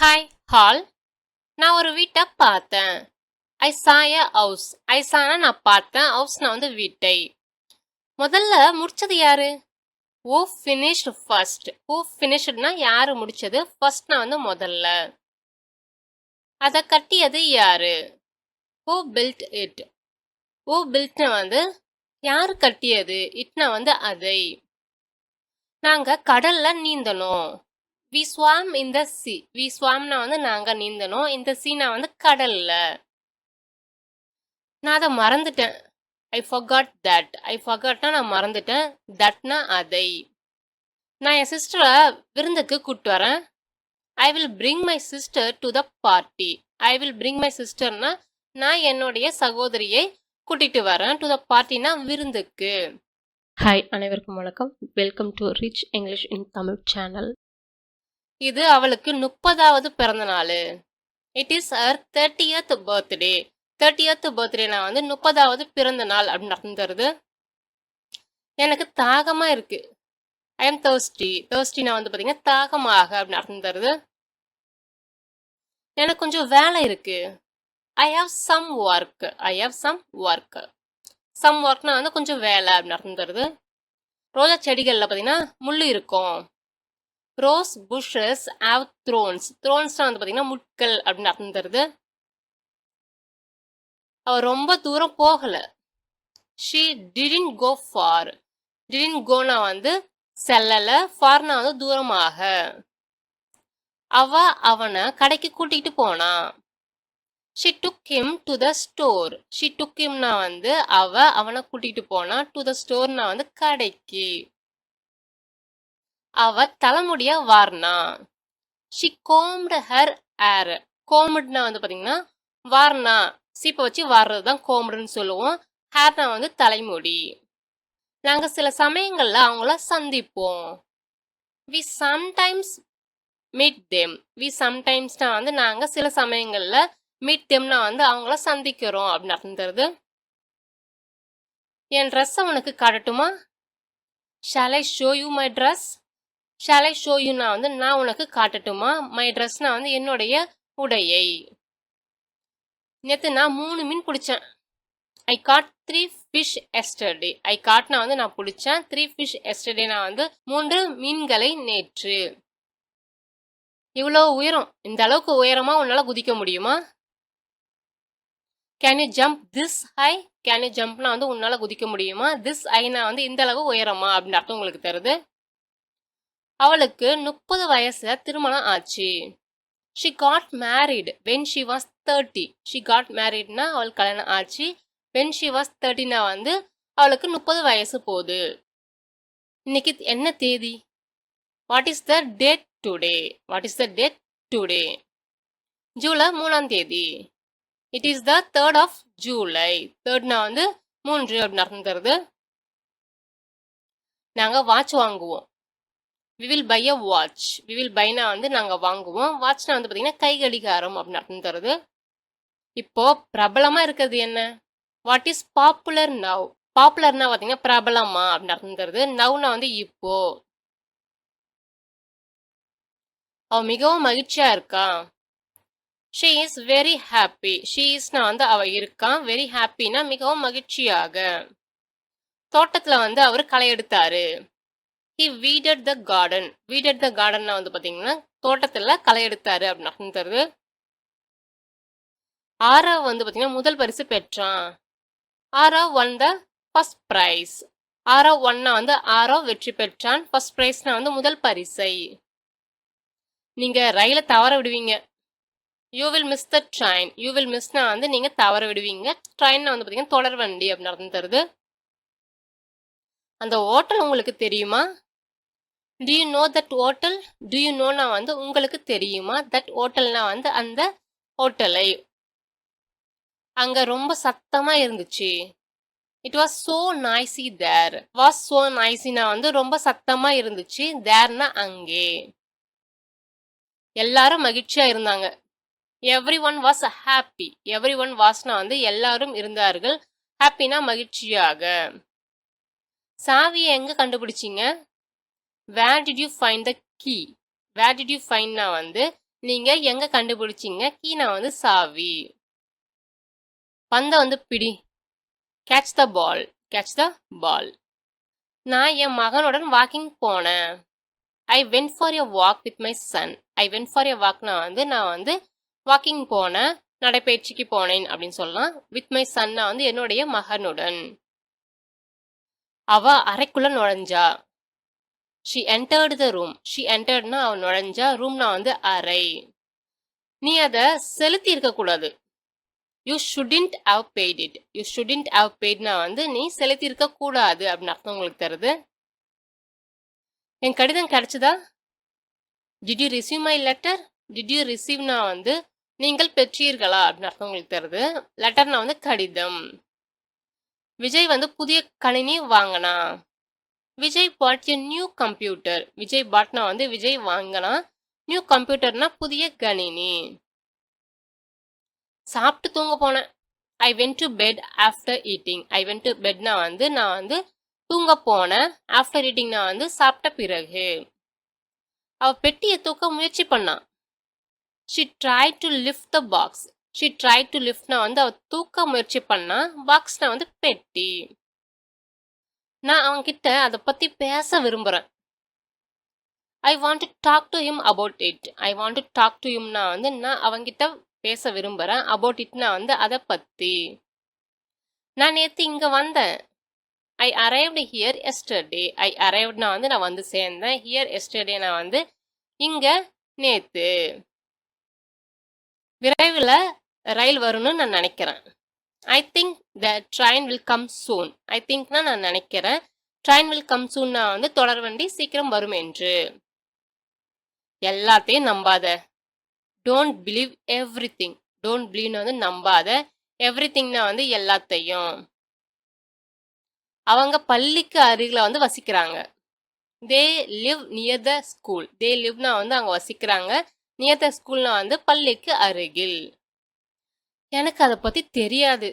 Hi hall நான் ஒரு வீட்டை பார்த்தேன். ஐ சாய ஹவுஸ் ஐ சானா நான் பார்த்தேன். ஹவுஸ் நான் வந்து வீட்டை. முதல்ல முடிச்சது யாரு? ஓ ஃபினிஷ்டு ஃபர்ஸ்ட் ஓ ஃபினிஷ்டுனா யாரு முடிச்சது? ஃபர்ஸ்ட் நான் வந்து முதல்ல. அதை கட்டியது யாரு? ஓ பில்ட் இட் ஓ பில்ட்னா வந்து யார் கட்டியது? இட்னா வந்து அதை. நாங்கள் கடல்ல நீந்தணும். வி ஸ்வாம் இந்த சி வி ஸ்வாம்னா வந்து நாங்கள் நீந்தணும். இந்த சீனா வந்து கடலில். நான் அதை மறந்துட்டேன். ஐ ஃபர்காட் தட் ஐ ஃபர்காட்னா நான் மறந்துட்டேன். தட்னா அதை. நான் என் சிஸ்டரை விருந்துக்கு கூப்பிட்டு வரேன். I will bring my sister to the party I will bring my சிஸ்டர்னா நான் என்னுடைய சகோதரியை கூட்டிட்டு வரேன். டு த பார்ட்டினா விருந்துக்கு. ஹாய் அனைவருக்கும் வணக்கம். Welcome to rich English in Tamil channel இது அவளுக்கு முப்பதாவது பிறந்த நாள். It is her thirtieth birthday thirtieth birthday நான் வந்து முப்பதாவது பிறந்த நாள் அப்படின்னு அர்த்தம் தருது. எனக்கு தாகமாக இருக்குது ஐ எம் தேர்ஸ்டி தேர்ஸ்டினா நான் வந்து பார்த்தீங்கன்னா தாகமாக அப்படின்னு அர்த்தம் தருது. எனக்கு கொஞ்சம் வேலை இருக்குது I have some work I have some work some ஒர்க்னா வந்து கொஞ்சம் வேலை அப்படின்னு அர்த்தம் தருது. ரோஜா செடிகளில் பார்த்தீங்கன்னா முள் இருக்கும். ரோஸ் புஷஸ் ஹாவ் த்ரோன்ஸ் த்ரோன்ஸ்னா வந்து பார்த்தீங்கன்னா முட்கள் அப்படின்னு அர்த்தம் தருது. அவள் ரொம்ப தூரம் போகலை. She didn't go far didn't gonna வந்து செல்லலை. ஃபார்னா வந்து தூரமாக. அவ அவனை கடைக்கு கூட்டிகிட்டு போனா. She took him to the store she took ஹிம்னா வந்து அவ அவனை கூட்டிகிட்டு போனா. டு த ஸ்டோர்னா வந்து கடைக்கு. அவ தலைமுடிய வார்னா. ஷி கோம்டு ஹர் ஏர் கோம்டுனா வந்து பார்த்தீங்கன்னா வார்னா. சீப்பை வச்சு வர்றது தான் கோம்டுன்னு சொல்லுவோம். ஹேர்னா வந்து தலைமுடி. நாங்கள் சில சமயங்களில் அவங்கள சந்திப்போம். We sometimes meet them we சம்டைம்ஸ்னா வந்து நாங்கள் சில சமயங்களில் மீட் தெம்னா வந்து அவங்கள சந்திக்கிறோம் அப்படின்னு அர்த்தம் என் ட்ரெஸ்ஸை உனக்கு காட்டட்டுமா? Shall I show you my dress ஷாலை show யூனா வந்து நான் உனக்கு காட்டட்டுமா? மை ட்ரெஸ்னா வந்து என்னுடைய உடையை. நேற்று நான் மூணு மீன் பிடிச்சேன். I caught three fish yesterday I காட்னா வந்து நான் பிடிச்சேன். த்ரீ ஃபிஷ் எஸ்டர்டே நான் வந்து மூன்று மீன்களை நேற்று. இவ்வளோ உயரம். இந்த அளவுக்கு உயரமா உன்னால் குதிக்க முடியுமா? Can you jump this high can you ஜம்ப்னா வந்து உன்னால் குதிக்க முடியுமா? திஸ் ஐனா வந்து இந்த அளவு உயரமா? அப்படின்னு அர்த்தம் உங்களுக்கு தருது. அவளுக்கு முப்பது வயசுல திருமணம் ஆச்சு. She got married when she was thirty she got மேரிட்னா அவளுக்கு கல்யாணம் ஆச்சு. வென் ஷி வாஸ் தேர்ட்டினா வந்து அவளுக்கு முப்பது வயசு போகுது. இன்னைக்கு என்ன தேதி? What is the date today what is the date today July மூணாம் தேதி. It is the third of July தேர்ட்னா வந்து மூன்று அப்படின்னு அர்த்தம் தருது நாங்கள் வாட்ச் வாங்குவோம். We will buy a watch we will பைனா வந்து நாங்கள் வாங்குவோம். வாட்ச்னா வந்து பார்த்தீங்கன்னா கை கடிகாரம் அப்படின்னு அர்த்தம் தருது. இப்போ பிரபலமாக இருக்கிறது என்ன? வாட் இஸ் பாப்புலர் நவ் பாப்புலர்னா பார்த்தீங்கன்னா பிரபலமா அப்படின்னு அர்த்தம் தருது. நவ்னா வந்து இப்போ. அவ மிகவும் மகிழ்ச்சியா இருக்கா? She is very happy she இஸ்னா வந்து அவ இருக்கான் வெரி ஹாப்பினா மிகவும் மகிழ்ச்சியாக. தோட்டத்துல வந்து அவர் களை எடுத்தாரு. ஹி வீடட் த கார்டன் வீடட் த கார்டன்னா வந்து பார்த்தீங்கன்னா தோட்டத்தில் களை எடுத்தாரு அப்படின்னு தருது ஆரவ் வந்து பார்த்தீங்கன்னா முதல் பரிசு பெற்றான். Aarav won the first prize Aarav ஒன்னா வந்து ஆரவ் வெற்றி பெற்றான். ஃபர்ஸ்ட் ப்ரைஸ்னா வந்து முதல் பரிசை. நீங்கள் ரயிலை தவற விடுவீங்க. You will miss the train you will மிஸ்னா வந்து நீங்கள் தவற விடுவீங்க. ட்ரெயின்னா வந்து பார்த்தீங்கன்னா தொடர் வண்டி அப்படின்னு நடந்து தருது அந்த ஹோட்டல் உங்களுக்கு தெரியுமா? Do you know that hotel do you நோனா வந்து உங்களுக்கு தெரியுமா? தட் ஹோட்டல்னா வந்து அந்த ஹோட்டலை. அங்கே ரொம்ப சத்தமாக இருந்துச்சு. It was so noisy there was so நாய்ஸினா வந்து ரொம்ப சத்தமாக இருந்துச்சு. தேர்னா அங்கே. எல்லாரும் மகிழ்ச்சியாக இருந்தாங்க. Everyone was happy everyone வாஸ்னா வந்து எல்லாரும் இருந்தார்கள். ஹாப்பினா மகிழ்ச்சியாக. சாவியை எங்கே கண்டுபிடிச்சிங்க? Where did you find the key where did you ஃபைண்ட்னா வந்து நீங்கள் எங்கே கண்டுபிடிச்சீங்க? கீனா வந்து சாவி. பந்தை வந்து பிடி. Catch the ball catch the பால் நான் என் மகனுடன் வாக்கிங் போனேன். I went for a walk with my son I went for a வாக்னா வந்து நான் வந்து வாக்கிங் போனேன். நடைப்பயிற்சிக்கு போனேன் அப்படின்னு சொல்லலாம். வித் மை சன்னா வந்து என்னுடைய மகனுடன். அவ அறைக்குள்ள நுழைஞ்சா. She entered the room she என்டர்ட்னா அவன் நுழைஞ்சா ரூம்னா வந்து அறை. நீ அதை செலுத்தி இருக்கக்கூடாது you shouldn't have paid it you shouldn't have பெய்ட்னா வந்து நீ செலுத்தி இருக்கக்கூடாது அப்படின்னு அர்த்தம் உங்களுக்கு தருது. என் கடிதம் கிடைச்சதா? Did you receive my letter did you ரிசீவ்னா வந்து நீங்கள் பெற்றீர்களா அப்படின்னு அர்த்தம் உங்களுக்கு தருது. லெட்டர்னா வந்து கடிதம். விஜய் வந்து புதிய கணினி வாங்கினா Vijay bought a new computer Vijay Patna வந்து விஜய் வாங்கினா நியூ கம்ப்யூட்டர்னா புதிய கணினி. சாப்பிட்டு தூங்க போனேன். I went to bed after eating I went to பெட்னா வந்து நான் வந்து தூங்க போனேன். ஆஃப்டர் ஈட்டிங்னா வந்து சாப்பிட்ட பிறகு. அவ பெட்டியை தூக்க முயற்சி பண்ணான் she try to lift the box she try to லிஃப்ட்னா வந்து அவ தூக்க முயற்சி பண்ணா. பாக்ஸ்னா வந்து பெட்டி. நான் அவன்கிட்ட அதை பத்தி பேச விரும்புறேன். I want to talk to him about it I want to talk to ஹிம்னா வந்து நான் அவங்கிட்ட பேச விரும்புகிறேன் அபவுட் இட்னா வந்து அதை பற்றி நான் நேற்று இங்கே வந்தேன். I arrived here yesterday I அரைவ்ட்னா வந்து நான் வந்து சேர்ந்தேன். ஹியர் எஸ்டர்டே நான் வந்து இங்கே நேற்று விரைவில் ரயில் வரும்னு நான் நினைக்கிறேன். I think the train will come soon I திங்க்னா நான் நினைக்கிறேன். ட்ரெயின் வில் கம் சூன்னா வந்து தொடர்வண்டி சீக்கிரம் வரும் என்று. எல்லாத்தையும் நம்பாத. Don't believe everything don't பிலீவ்னு வந்து நம்பாத. எவ்ரி திங்னா வந்து எல்லாத்தையும். அவங்க பள்ளிக்கு அருகில் வந்து வசிக்கிறாங்க. They live near the school they லிவ்னா வந்து அவங்க வசிக்கிறாங்க. நியர் த ஸ்கூல்னா வந்து பள்ளிக்கு அருகில். எனக்கு அதை பற்றி தெரியாது.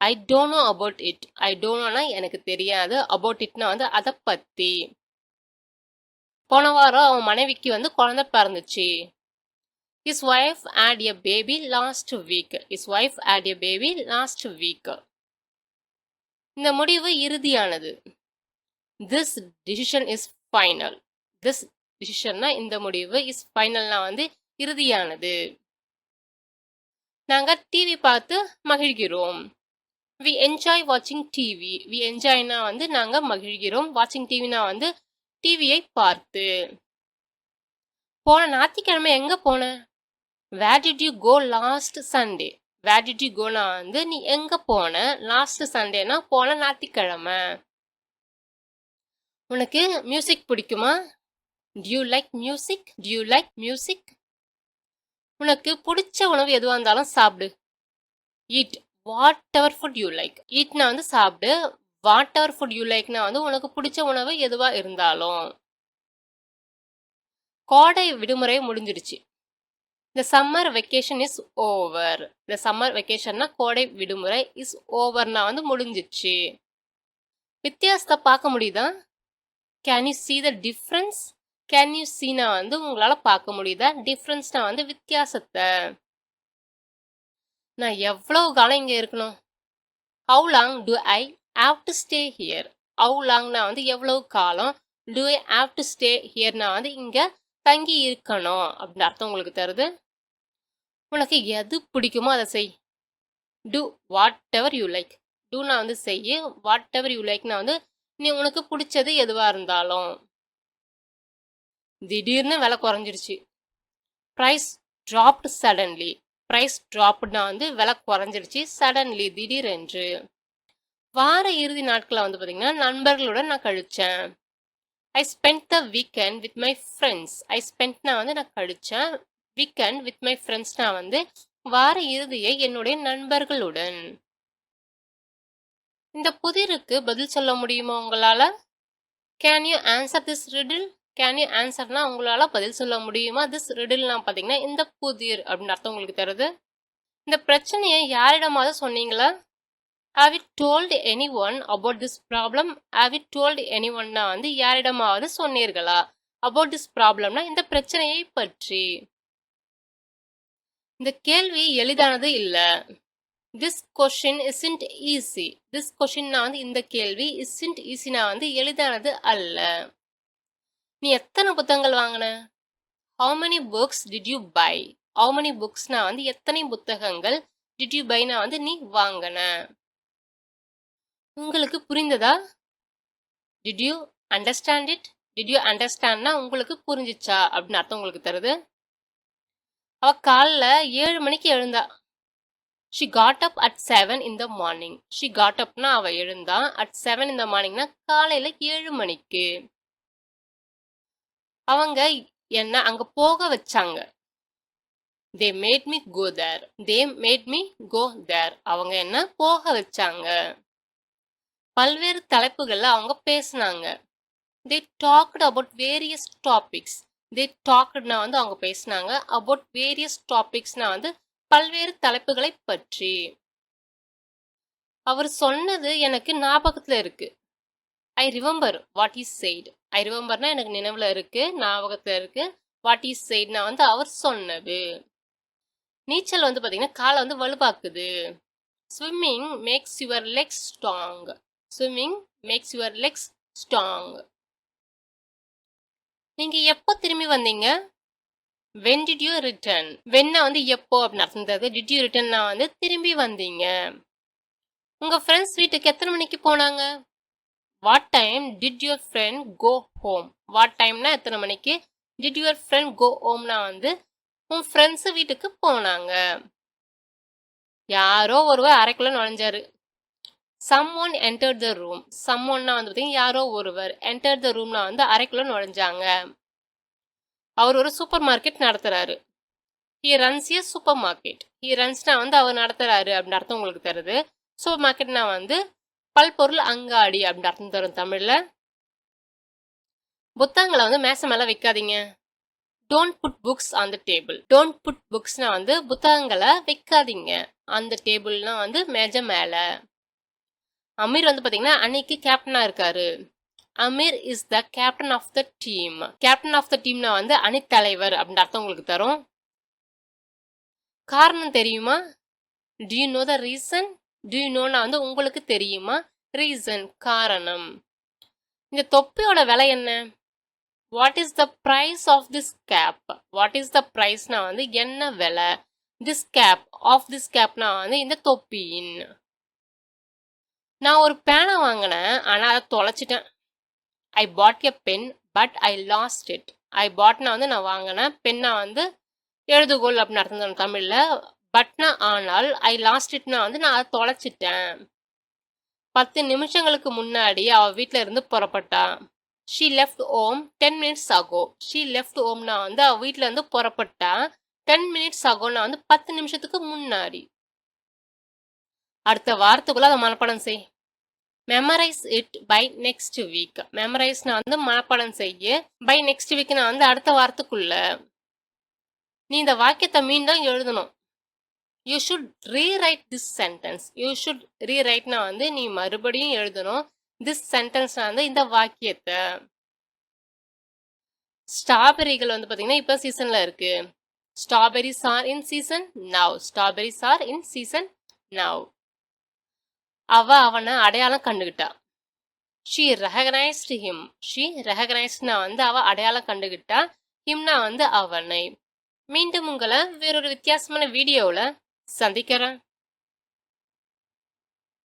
I don't know about it I டோன்ட்னா எனக்கு தெரியாது. அபவுட் இட்னா வந்து அதை பற்றி போன வாரம் அவன் மனைவிக்கு வந்து குழந்தை பிறந்துச்சு. His wife had a baby last week his wife had a baby last week இந்த முடிவு இறுதியானது. This decision is final this டிசிஷன்னா இந்த முடிவு இஸ் ஃபைனல்னா வந்து இறுதியானது. நாங்கள் டிவி பார்த்து மகிழ்கிறோம். வி என்ஜாய் வாட்சிங் டிவி வி என்ஜாய்னா வந்து நாங்கள் மகிழ்கிறோம். வாட்சிங் டிவினா வந்து டிவியை பார்த்து. போன ஞாயிற்றுக்கிழமை எங்கே போனேன் where did you go last Sunday where did you gonna வந்து நீ எங்கே போன? லாஸ்ட் சண்டேனா போன ஞாயிற்றுக்கிழமை. உனக்கு மியூசிக் பிடிக்குமா? Do you like music do you like music உனக்கு பிடிச்ச உணவு எதுவாக இருந்தாலும் சாப்பிடு. Eat whatever food you like ஈட்னா வந்து சாப்பிடு. வாட் எவர் ஃபுட் யூ லைக்னா வந்து உனக்கு பிடிச்ச உணவு எதுவாக இருந்தாலும். கோடை விடுமுறை முடிஞ்சிடுச்சு இந்த சம்மர் வெக்கேஷன் இஸ் ஓவர் இந்த சம்மர் வெக்கேஷன்னா கோடை விடுமுறை இஸ் ஓவர்னா வந்து முடிஞ்சிடுச்சு வித்தியாசத்தை பார்க்க முடியுதா? Can you see the difference can you சீனா வந்து உங்களால் பார்க்க முடியுதா? டிஃப்ரென்ஸ்னா வந்து வித்தியாசத்தை. நான் எவ்வளோ காலம் இங்கே இருக்கணும்? How long do I have to stay here how லாங்னா வந்து எவ்வளவு காலம் do I have to stay ஹியர்னா வந்து இங்கே தங்கி இருக்கணும் அப்படின்னு அர்த்தம் உங்களுக்கு தருது? உனக்கு எது பிடிக்குமோ அதை செய். Do whatever you like டூனா வந்து செய் வாட் எவர் யூ லைக்னா வந்து நீ உனக்கு பிடிச்சது எதுவாக இருந்தாலும். திடீர்னு விலை குறைஞ்சிருச்சு ப்ரைஸ் ட்ராப்டு சடன்லி ப்ரைஸ் ட்ராப்டுனா வந்து விலை குறைஞ்சிருச்சு சடன்லி திடீரென்று. வார இறுதி நாட்களில் வந்து பார்த்தீங்கன்னா நண்பர்களுடன் நான் கழித்தேன் I spend the weekend with my friends I ஸ்பெண்ட்னா வந்து நான் கழித்தேன் வீக்கெண்ட் வித் மை ஃப்ரெண்ட்ஸ்னா வந்து வார இறுதியை என்னுடைய நண்பர்களுடன். இந்த புதிருக்கு பதில் சொல்ல முடியுமா உங்களால்? Can you answer this riddle can you ஆன்சர்னா உங்களால் பதில் சொல்ல முடியுமா? திஸ் ரிடில்னா பார்த்தீங்கன்னா இந்த புதிர் அப்படின்னு அர்த்தம் உங்களுக்கு தருது. இந்த பிரச்சனையை யாரிடமாவது சொன்னீங்களா? Have it told any one about this problem have it told any ஒன்னா வந்து யாரிடமாவது சொன்னீர்களா? அபவுட் திஸ் ப்ராப்ளம்னா இந்த பிரச்சனையை பற்றி. இந்த கேள்வி எளிதானது இல்லை. This question isn't easy this கொஷின்னா வந்து இந்த கேள்வி isn't ஈஸினா வந்து எளிதானது அல்ல. நீ எத்தனை புத்தகங்கள் வாங்கின? How many books did you buy how many புக்ஸ்னா வந்து எத்தனை புத்தகங்கள் டிட் யூ பைனா வந்து நீ வாங்கின? உங்களுக்கு புரிந்ததா? Did you understand it did you அண்டர்ஸ்டாண்ட்னா உங்களுக்கு புரிஞ்சிச்சா? அப்படின்னு அர்த்தம் உங்களுக்கு தருது. அவ காலைல ஏழு மணிக்கு எழுந்தா. She got up at seven in the morning she got அப்னா அவ எழுந்தா. அட் செவன் இந்த மார்னிங்னா காலையில ஏழு மணிக்கு. அவங்க என்ன அங்க போக வச்சாங்க. They made me go there they made me go there அவங்க என்ன போக வச்சாங்க. பல்வேறு தலைப்புகள்ல அவங்க பேசுனாங்க. They talked about various topics they டாக்டுனா வந்து அவங்க பேசினாங்க. அபவுட் வேரியஸ் டாபிக்ஸ்னா வந்து பல்வேறு தலைப்புகளை பற்றி. அவர் சொன்னது எனக்கு ஞாபகத்தில் இருக்கு. I remember what is said I ரிமெம்பர்னா எனக்கு நினைவில் இருக்குது ஞாபகத்தில் இருக்குது வாட் இஸ் செய்ட்னா வந்து அவர் சொன்னது. நீச்சல் வந்து பார்த்திங்கன்னா காலை வந்து வலுவாக்குது. Swimming makes your legs strong swimming makes your legs strong நீங்கள் எப்போ திரும்பி வந்தீங்க? வென் டிட் யூ ரிட்டர்ன் வென்னா வந்து எப்போ அப்படின்னு அர்த்தம் டிட் யூ ரிட்டர்ன்னா வந்து திரும்பி வந்தீங்க. உங்கள் ஃப்ரெண்ட்ஸ் வீட்டுக்கு எத்தனை மணிக்கு போனாங்க? What time did your friend go home what டைம்னா எத்தனை மணிக்கு? டிட் யுவர் ஃப்ரெண்ட் கோ ஹோம்னா வந்து உன் ஃப்ரெண்ட்ஸ் வீட்டுக்கு போனாங்க. யாரோ ஒருவர் அரைக்குள்ள நுழைஞ்சாரு. Some one enter the room some ஒன்னா வந்து பார்த்தீங்கன்னா யாரோ ஒருவர் என்டர் த ரூம்னா வந்து அரைக்குள்ள நுழைஞ்சாங்க. அவர் ஒரு சூப்பர் மார்க்கெட் நடத்துறாரு. He runs a supermarket he ரன்ஸ்னா வந்து அவர் நடத்துறாரு அப்படின்னு அர்த்தம் உங்களுக்கு தருது சூப்பர் மார்க்கெட்னா வந்து பல்பொருள் அங்காடி அப்படின்னு அர்த்தம் தரும் தமிழில். புத்தகங்களை வந்து மேசை மேலே வைக்காதீங்க. Don't put books on the table don't put புக்ஸ்னா வந்து புத்தகங்களை வைக்காதீங்க. அந்த டேபிள்னா வந்து மேஜ மேலே. அமீர் வந்து பார்த்தீங்கன்னா அன்னைக்கு கேப்டனாக இருக்காரு. Aamir is the captain of the team captain of the டீம்னா வந்து அணித்தலைவர் அப்படின்னு அர்த்தம் உங்களுக்கு தரும். காரணம் தெரியுமா? Do you know the reason டியூனோன்னா வந்து உங்களுக்கு தெரியுமா? ரீசன் காரணம். இந்த தொப்பியோட விலை என்ன? What is the price of this cap what is the ப்ரைஸ்னா வந்து என்ன விலை? திஸ் கேப் ஆஃப் திஸ் கேப்னா வந்து இந்த தொப்பியின். நான் ஒரு பேனை வாங்கினேன் ஆனால் அதை தொலைச்சிட்டேன். I bought a pen but I lost it I Patna வந்து நான் வாங்கினேன். பென்னை வந்து எழுதுகோள் அப்படின்னு அர்த்தம் தமிழில். பட்னா ஆனால் ஐ லாஸ்ட் இட்னா வந்து நான் அதை தொலைச்சிட்டேன். பத்து நிமிஷங்களுக்கு முன்னாடி அவ வீட்டில் இருந்து புறப்பட்டான் she left home ten minutes ago she left ஓம்னா வந்து அவ வீட்டில் இருந்து புறப்பட்டா. டென் மினிட்ஸ் ஆகும்னா வந்து பத்து நிமிஷத்துக்கு முன்னாடி. அடுத்த வாரத்துக்குள்ள அதை மனப்பாடம் செய். Memorise it by next week மெமரைஸ்னா வந்து மனப்பாடம் செய்ய. பை நெக்ஸ்ட் வீக்னா நான் வந்து அடுத்த வாரத்துக்குள்ள. நீ இந்த வாக்கியத்தை மீண்டும் எழுதணும். You should rewrite this sentence you should ரீரைட்னா வந்து நீ மறுபடியும் எழுதணும். திஸ் சென்டென்ஸ் வந்து இந்த வாக்கியத்தை. ஸ்ட்ராபெரிகள் வந்து பார்த்தீங்கன்னா இப்போ சீசனில் இருக்கு. Strawberries are in season now strawberries are in season now அவ அவனை அடையாளம் கண்டுகிட்டா. ஷீ ரெகனைஸ்டு ஹிம் ஷீ ரெகனைஸ்ட்னா வந்து அவ அடையாளம் கண்டுகிட்டா. ஹிம்னா வந்து அவனை. மீண்டும் உங்களை வேறொரு வித்தியாசமான வீடியோவில் Sandy, ¿qué?